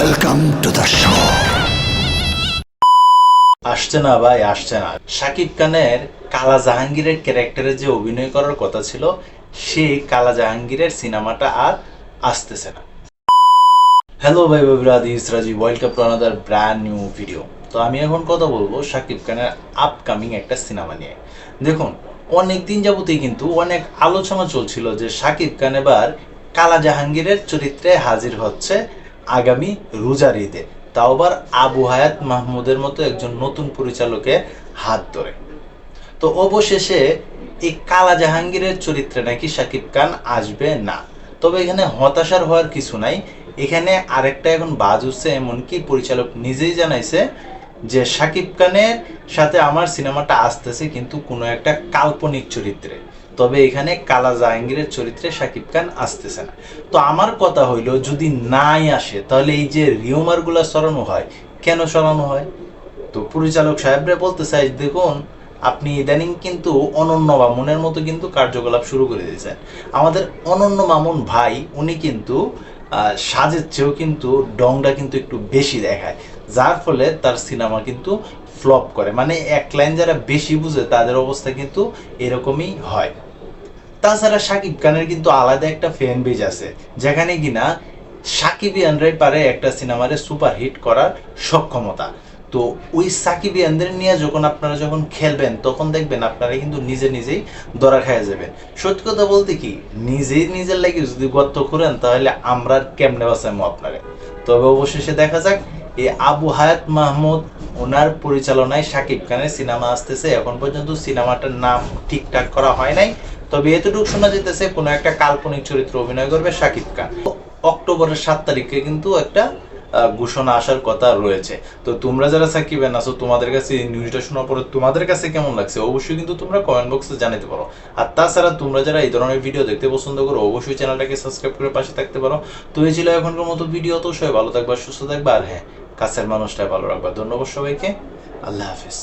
Welcome to the show. আসছে না ভাই, আসছে না। শাকিব খানের কালা জাহাঙ্গীরের ক্যারেক্টারে যে অভিনয় করার কথা ছিল সেই কালা জাহাঙ্গীরের সিনেমাটা আর আসতেছে না। হ্যালো ভাই welcome to another brand new video তো আমি এখন কথা বলব শাকিব খানের আপকামিং একটা সিনেমা নিয়ে। দেখুন অনেক দিন যাবতেই কিন্তু অনেক আলোচনা চলছিল যে শাকিব খান এবার কালা জাহাঙ্গীরের চরিত্রে হাজির হচ্ছে আগামী রোজার ঈদে। তাও আবার আবু হায়াত মাহমুদের মতো একজন নতুন পরিচালকের হাত ধরে। তো অবশেষে এই কালা জাহাঙ্গীরের চরিত্রে নাকি শাকিব খান আসবে? না। তবে এখানে হতাশার হওয়ার কিছু নাই। এখানে আরেকটা এখন বাজ উঠছে, এমনকি পরিচালক নিজেই জানাইছে যে শাকিব খানের সাথে আমার সিনেমাটা আসতেছে, কিন্তু কোনো একটা কাল্পনিক চরিত্রে। তবে এখানে কালা জাহাঙ্গীরের চরিত্রে শাকিব খান আসতেছে না। তো আমার কথা হইল, যদি নাই আসে, তাহলে এই যে রিউমারগুলো সরানো হয়, কেন সরানো হয়? তো পরিচালক সাহেবরা বলতে চাই দেখুন, আপনি ইদানিং কিন্তু অনন্য মামুনের মতো কিন্তু কার্যকলাপ শুরু করে দিয়েছেন। আমাদের অনন্য মামুন ভাই, উনি কিন্তু সাজের চেয়েও কিন্তু ডংটা কিন্তু একটু বেশি দেখায়। যার ফলে তার সিনেমা কিন্তু ফ্লপ করে। মানে এক লাইন যারা বেশি বুঝে, তাদের অবস্থা কিন্তু এরকমই হয়। তাছাড়া সাকিব খানের কিন্তু আলাদা একটা ফ্যান বেজ আছে, যেখানে কিনা সাকিব সাকিবিয়ানরাই পারে একটা সিনেমারে সুপার হিট করার সক্ষমতা। তো ওই সাকিবিয়ানদের নিয়ে যখন আপনারা যখন খেলবেন, তখন দেখবেন আপনারা কিন্তু নিজে নিজেই দরা খাইয়া যাবেন। সত্যি কথা বলতে কি, নিজেই নিজের লাগে যদি গর্ত করেন তাহলে আমরা কেমনে বাঁচাবো আপনারে? তবে অবশেষে দেখা যাক, এই আবু হায়াত মাহমুদ, ওনার পরিচালনায় সাকিব খানের সিনেমা আসতেছে। এখন পর্যন্ত সিনেমাটার নাম ঠিকঠাক করা হয় নাই। তবে এতটুকু শোনা যেতেছে কোনো একটা কাল্পনিক চরিত্র অভিনয় করবে শাকিব খান। অক্টোবরের সাত তারিখে কিন্তু একটা ঘোষণা আসার কথা রয়েছে। তো তোমরা যারা সাকিবেন আছো, তোমাদের কাছে এই নিউজটা শোনার পরে তোমাদের কাছে কেমন লাগছে? অবশ্যই কিন্তু তোমরা কমেন্ট বক্সে জানাতে পারো। আর তাছাড়া তোমরা যারা এই ধরনের ভিডিও দেখতে পছন্দ করো, অবশ্যই চ্যানেলটাকে সাবস্ক্রাইব করে পাশে থাকতে পারো। তো এই ছিল এখনকার মতো ভিডিও তো সবাই ভালো থাকবা, সুস্থ থাকবা। আর হ্যাঁ কাছের মানুষটাই ভালো রাখবা। ধন্যবাদ সবাইকে। আল্লাহ হাফিজ।